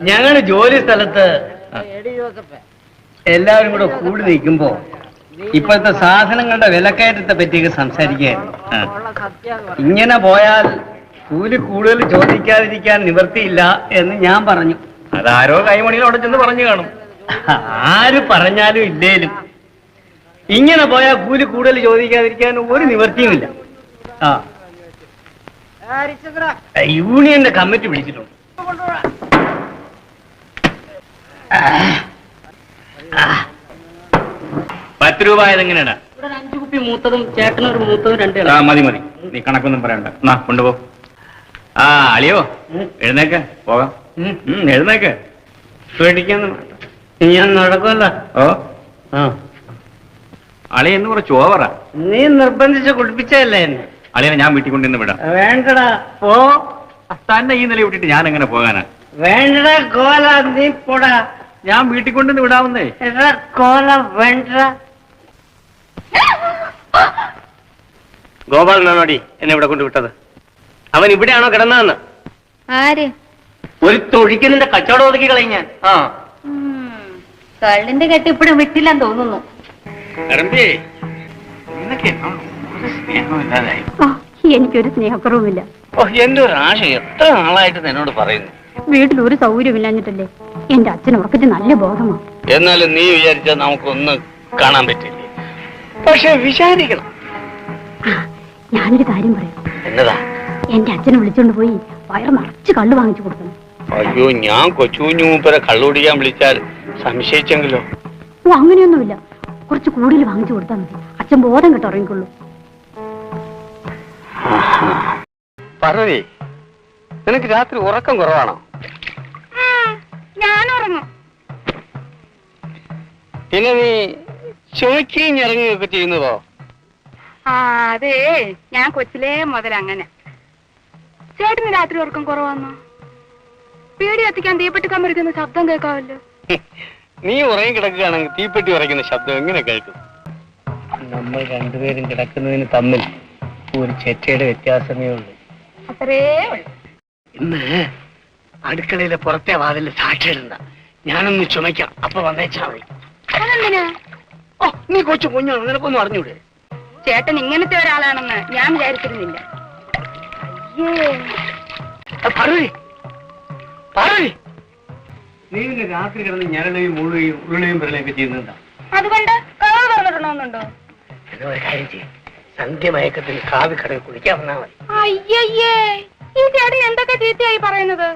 ഞങ്ങളുടെ ജോലി സ്ഥലത്ത് എല്ലാവരും കൂടെ കൂടി നിൽക്കുമ്പോ ഇപ്പോഴത്തെ സാധനങ്ങളുടെ വിലക്കയറ്റത്തെ പറ്റിയൊക്കെ സംസാരിക്കുകയായിരുന്നു ഇങ്ങനെ പോയാൽ കൂലി കൂടുതൽ ചോദിക്കാതിരിക്കാൻ നിവർത്തിയില്ല എന്ന് ഞാൻ പറഞ്ഞു. അതാരോ കൈമണിയിൽ അവിടെ ചെന്ന് പറഞ്ഞു കാണും. ആര് പറഞ്ഞാലും ഇല്ലേലും. ഇങ്ങനെ പോയാൽ കൂലി കൂടുതൽ ചോദിക്കാതിരിക്കാൻ ഒരു നിവൃത്തിയുമില്ല ആ. യൂണിയന്റെ കമ്മിറ്റി വിളിച്ചിട്ടുണ്ട്. പത്ത് രൂപ ആയതെങ്ങനെയാണ് ഒരു അഞ്ചു കുപ്പി മൂത്തതും ചേട്ടനൊരു മൂത്തതും രണ്ട് ആ മതി മതി. നീ കണക്കൊന്നും പറയണ്ട. എന്നാ കൊണ്ടുപോ. ആ അളിയോ എഴുന്നേക്ക് പോകാം. ഉം. എഴുന്നേക്ക്. പേടിക്കാന്ന്. ഞാൻ നടക്കുമല്ല. ഓ. ആ. അളി എന്ന് കുറച്ച് ഓവറാ നീ നിർബന്ധിച്ച് കുടിപ്പിച്ചതല്ലേ എന്നെ? അളിയനെ ഞാൻ വീട്ടിൽ കൊണ്ടുവന്ന് വിടാം. വേണ്ടടാ പോ. തന്നെ ഈ നില വിട്ടിട്ട് ഞാൻ എങ്ങനെ പോകാനാ? വേണ്ടടാ കോല നീ പോടാ. ഞാൻ വീട്ടിൽ കൊണ്ടുവന്ന് വിടാവുന്നേ. കോല വേണ്ട. ഗോപാലനാണോടി എന്നെ ഇവിടെ കൊണ്ടുവിട്ടത് അവൻ ഇവിടെയാണോ കിടന്നതെന്ന്? ആര്? ഒരു തൊഴിക്കലിന്റെ കച്ചവടം ഒതുക്കി കളയും ഞാൻ. ആ. കള്ളിന്റെ കെട്ട് ഇപ്പോഴും വിട്ടില്ലെന്ന് തോന്നുന്നു. കടമ്പേ നിനക്ക് എന്നോട് ഒരു സ്നേഹമില്ലാതായി. എനിക്കൊരു സ്നേഹക്കുറവുമില്ല. ഓ എന്റെ ഒരു ആശ എത്ര നാളായിട്ട് എന്നോട് പറയുന്നു? വീട്ടിൽ ഒരു സൗകര്യമില്ലാഞ്ഞിട്ടല്ലേ? എന്റെ അച്ഛൻ ഉറക്കത്തിന് നല്ല ബോധമാണ് എന്നാലും നീ വിചാരിച്ച നമുക്കൊന്ന് കാണാൻ പറ്റില്ല? പക്ഷെ വിചാരിക്കണം. ഞാനൊരു കാര്യം പറയാം. എന്നതാ? എന്റെ അച്ഛനെ വിളിച്ചോണ്ട് പോയി വയറ് നിറച്ച് കള്ളു വാങ്ങിച്ചു കൊടുക്കണം. അയ്യോ ഞാൻ കൊച്ചു കുഞ്ഞു മൂപ്പരെ കള്ളുപിടിക്കാൻ വിളിച്ചാൽ സംശയിച്ചെങ്കിലോ? ഓ അങ്ങനെയൊന്നുമില്ല. കുറച്ച് കൂടുതൽ വാങ്ങിച്ചു കൊടുത്താൽ മതി. അച്ഛൻ ബോധം കേട്ടോ ഇറങ്ങിക്കൊള്ളൂ പറവേ നിനക്ക് രാത്രി ഉറക്കം കുറവാണോ? ഞാൻ ഉറങ്ങും. പിന്നെ നീ ചുമക്കുകയും ഇറങ്ങുകയൊക്കെ ചെയ്യുന്നതോ? ആ അതെ ഞാൻ കൊച്ചിലേ മുതൽ അങ്ങനെ. ചേട്ടന് രാത്രി ഉറക്കം കുറവാന്നോ? പേടി കത്തിക്കാൻ തീപ്പെട്ടി കമ്പരിക്കുന്ന ശബ്ദം കേൾക്കാവല്ലോ നീ ഉറങ്ങി കിടക്കുകയാണെങ്കിൽ തീപ്പെട്ടി ഉറയ്ക്കുന്ന ശബ്ദം എങ്ങനെ കേൾക്കും? നമ്മൾ രണ്ടുപേരും കിടക്കുന്നതിന് തമ്മിൽ ഒരു ചെറ്റയുടെ വ്യത്യാസമേ ഉള്ളൂ. അത്രേ ഉള്ളൂ. ഇന്ന് അടുക്കളയിലെ പുറത്തെ വാതിൽ സാക്ഷിയിടണ്ട ഞാനൊന്ന് ചുമക്കാം അപ്പൊ വന്നേച്ചാ മതി. അതെന്തിനാ? ഓ നീ കൊച്ചു കുഞ്ഞാണ് നിനക്കൊന്നും അറിഞ്ഞൂടെ? ചേട്ടൻ ഇങ്ങനത്തെ ഒരാളാണെന്ന് ഞാൻ വിചാരിച്ചിരുന്നില്ല. അയ്യേ. പറവേ പറവേ നീ പിന്നെ രാത്രി കിടന്ന് ഞരളയും മുഴുകയും ഉരുളയും പിറളയും ഒക്കെ ചെയ്യുന്നുണ്ടാ അതുകൊണ്ട് കളവ് പറഞ്ഞിടണമെന്നുണ്ടോ ഒരു കാര്യം ചെയ്യും. സന്ധ്യ മയക്കത്തിൽ കാവി കടയിൽ കുളിക്കാൻ വന്നാൽ മതി. അയ്യയ്യേ. ഈ ചേട്ടൻ എന്തൊക്കെ ചീത്തയായി പറയുന്നത്?